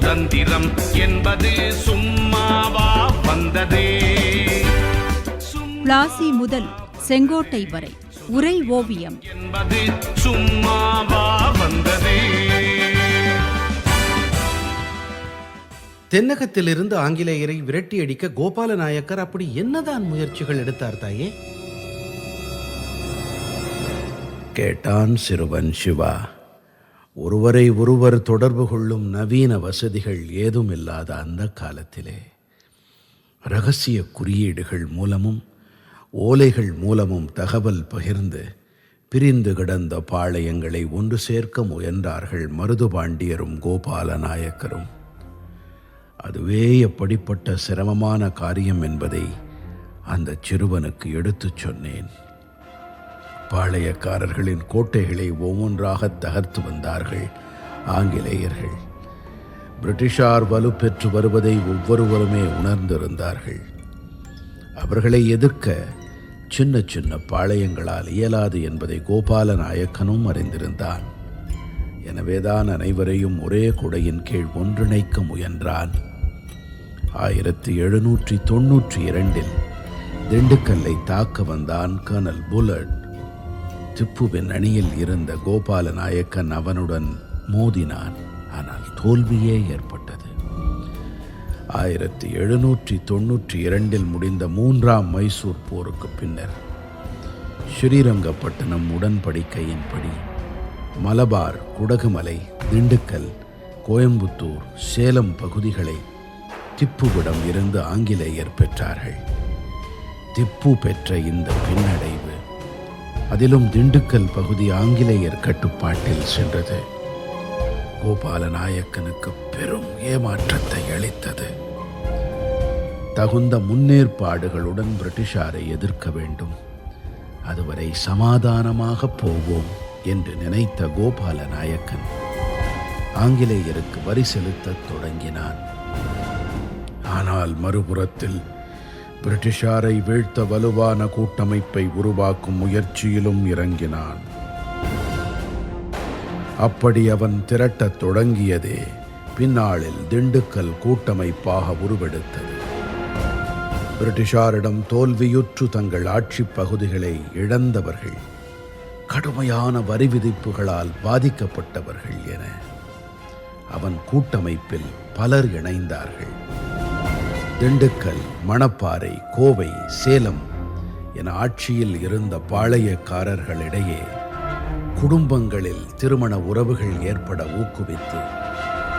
சுதந்திரம் என்பது சும்மாவா வந்ததே? பிளாசி முதல் செங்கோட்டை வரை உரை ஓவியம். என்பது சும்மாவா வந்ததே? தென்னகத்திலிருந்து ஆங்கிலேயரை விரட்டி அடிக்க கோபால நாயக்கர் அப்படி என்னதான் முயற்சிகள் எடுத்தார் தாயே? கேட்டான் சிறுவன் சிவா. ஒருவரை ஒருவர் தொடர்பு கொள்ளும் நவீன வசதிகள் ஏதும் இல்லாத அந்த காலத்திலே. ரகசிய குறியீடுகள் மூலமும் ஓலைகள் மூலமும் தகவல் பகிர்ந்து பிரிந்து கிடந்த பாளையங்களை ஒன்று சேர்க்க முயன்றார்கள் மருதுபாண்டியரும் கோபால நாயக்கரும் அதுவே எப்படிப்பட்ட சிரமமான காரியம் என்பதை அந்த சிறுவனுக்கு எடுத்துச் சொன்னேன். பாளையக்காரர்களின் கோட்டைகளை ஒவ்வொன்றாக தகர்த்து வந்தார்கள் ஆங்கிலேயர்கள். பிரிட்டிஷார் வலுப்பெற்று வருவதை ஒவ்வொருவருமே உணர்ந்திருந்தார்கள். அவர்களை எதிர்க்க சின்ன சின்ன பாளையங்களால் இயலாது என்பதை கோபால நாயக்கனும் அறிந்திருந்தான். எனவேதான் அனைவரையும் ஒரே குடையின் கீழ் ஒன்றிணைக்க முயன்றான். ஆயிரத்தி எழுநூற்றி தொன்னூற்றி இரண்டில் திண்டுக்கல்லை தாக்க வந்தான் கர்னல் புல்லட். திப்புவின் அணியில் இருந்த கோபால நாயக்கன் அவனுடன் மோதினான். ஆனால் தோல்வியே ஏற்பட்டது. ஆயிரத்தி எழுநூற்றி தொன்னூற்றி இரண்டில் முடிந்த மூன்றாம் மைசூர் போருக்கு பின்னர் ஸ்ரீரங்கப்பட்டினம் உடன்படிக்கையின்படி மலபார் குடகுமலை திண்டுக்கல் கோயம்புத்தூர் சேலம் பகுதிகளை திப்புவிடம் இருந்து ஆங்கிலேயர் பெற்றார்கள். திப்பு பெற்ற இந்த பின்னடைவு அதிலும் திண்டுக்கல் பகுதி ஆங்கிலேயர் கட்டுப்பாட்டில் சென்றது. கோபால நாயக்கனுக்கு பெரும் ஏமாற்றத்தை அளித்தது. தகுந்த முன்னேற்பாடுகளுடன் பிரிட்டிஷாரை எதிர்க்க வேண்டும். அதுவரை சமாதானமாக போவோம் என்று நினைத்த கோபால நாயக்கன் ஆங்கிலேயருக்கு வரி செலுத்தத் தொடங்கினான். ஆனால் மறுபுறத்தில் பிரிட்டிஷாரை வீழ்த்த வலுவான கூட்டமைப்பை உருவாக்கும் முயற்சியிலும் இறங்கினான். அப்படி அவன் திரட்டத் தொடங்கியதே பின்னாளில் திண்டுக்கல் கூட்டமைப்பாக உருவெடுத்தது. பிரிட்டிஷாரிடம் தோல்வியுற்று தங்கள் ஆட்சிப் பகுதிகளை இழந்தவர்கள் கடுமையான வரி விதிப்புகளால் பாதிக்கப்பட்டவர்கள் என அவன் கூட்டமைப்பில் பலர் இணைந்தார்கள். திண்டுக்கல் மணப்பாறை கோவை சேலம் என ஆட்சியில் இருந்த பாளையக்காரர்களிடையே குடும்பங்களில் திருமண உறவுகள் ஏற்பட ஊக்குவித்து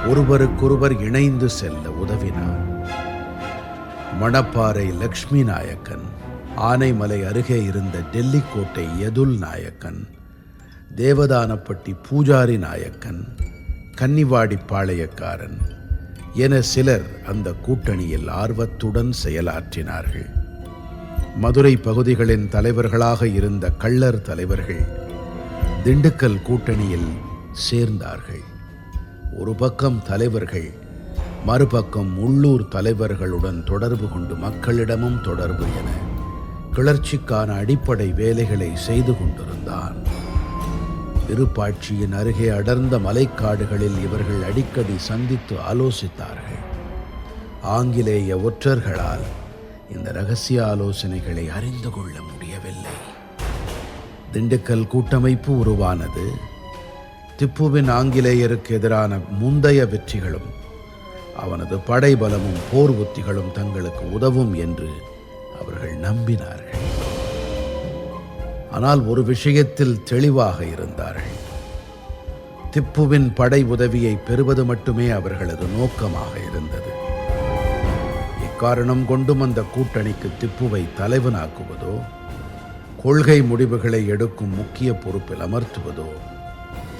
ஒருவருக்கொருவர் இணைந்து செல்ல உதவினார். மணப்பாறை லக்ஷ்மி நாயக்கன் ஆனைமலை அருகே இருந்த டெல்லி கோட்டை யதுல் நாயக்கன் தேவதானப்பட்டி பூஜாரி நாயக்கன் கன்னிவாடி பாளையக்காரன் என சிலர் அந்த கூட்டணியில் ஆர்வத்துடன் செயலாற்றினார்கள். மதுரை பகுதிகளின் தலைவர்களாக இருந்த கள்ளர் தலைவர்கள் திண்டுக்கல் கூட்டணியில் சேர்ந்தார்கள். ஒரு பக்கம் தலைவர்கள் மறுபக்கம் உள்ளூர் தலைவர்களுடன் தொடர்பு கொண்டு மக்களிடமும் தொடர்பு என கிளர்ச்சிக்கான அடிப்படை வேலைகளை செய்து கொண்டிருந்தான். விருப்பாட்சியின் அருகே அடர்ந்த மலைக்காடுகளில் இவர்கள் அடிக்கடி சந்தித்து ஆலோசித்தார்கள். ஆங்கிலேய ஒற்றர்களால் இந்த ரகசிய ஆலோசனைகளை அறிந்து கொள்ள முடியவில்லை. திண்டுக்கல் கூட்டமைப்பு உருவானது திப்புவின் ஆங்கிலேயருக்கு எதிரான முந்தைய வெற்றிகளும் அவனது படைபலமும் போர் உத்திகளும் தங்களுக்கு உதவும் என்று அவர்கள் நம்பினார்கள். ஆனால் ஒரு விஷயத்தில் தெளிவாக இருந்தார்கள். திப்புவின் படை உதவியை பெறுவது மட்டுமே அவர்களது நோக்கமாக இருந்தது. இக்காரணம் கொண்டும் அந்த கூட்டணிக்கு திப்புவை தலைவனாக்குவதோ கொள்கை முடிவுகளை எடுக்கும் முக்கிய பொறுப்பில் அமர்த்துவதோ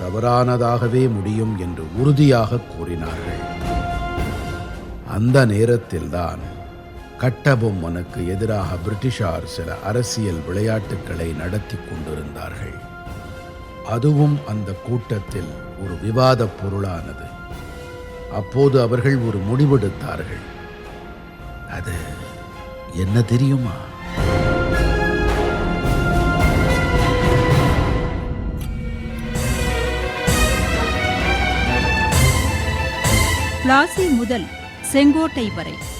தவறானதாகவே முடியும் என்று உறுதியாக கூறினார்கள். அந்த நேரத்தில்தான் கட்டபொம்மனுக்கு எதிராக பிரிட்டிஷார் சில அரசியல் விளையாட்டுக்களை நடத்தி கொண்டிருந்தார்கள். அதுவும் அந்த கூட்டத்தில் ஒரு விவாதப் பொருளானது. அப்போது அவர்கள் ஒரு முடிவெடுத்தார்கள். அது என்ன தெரியுமா? பிளாசி முதல் செங்கோட்டை வரை.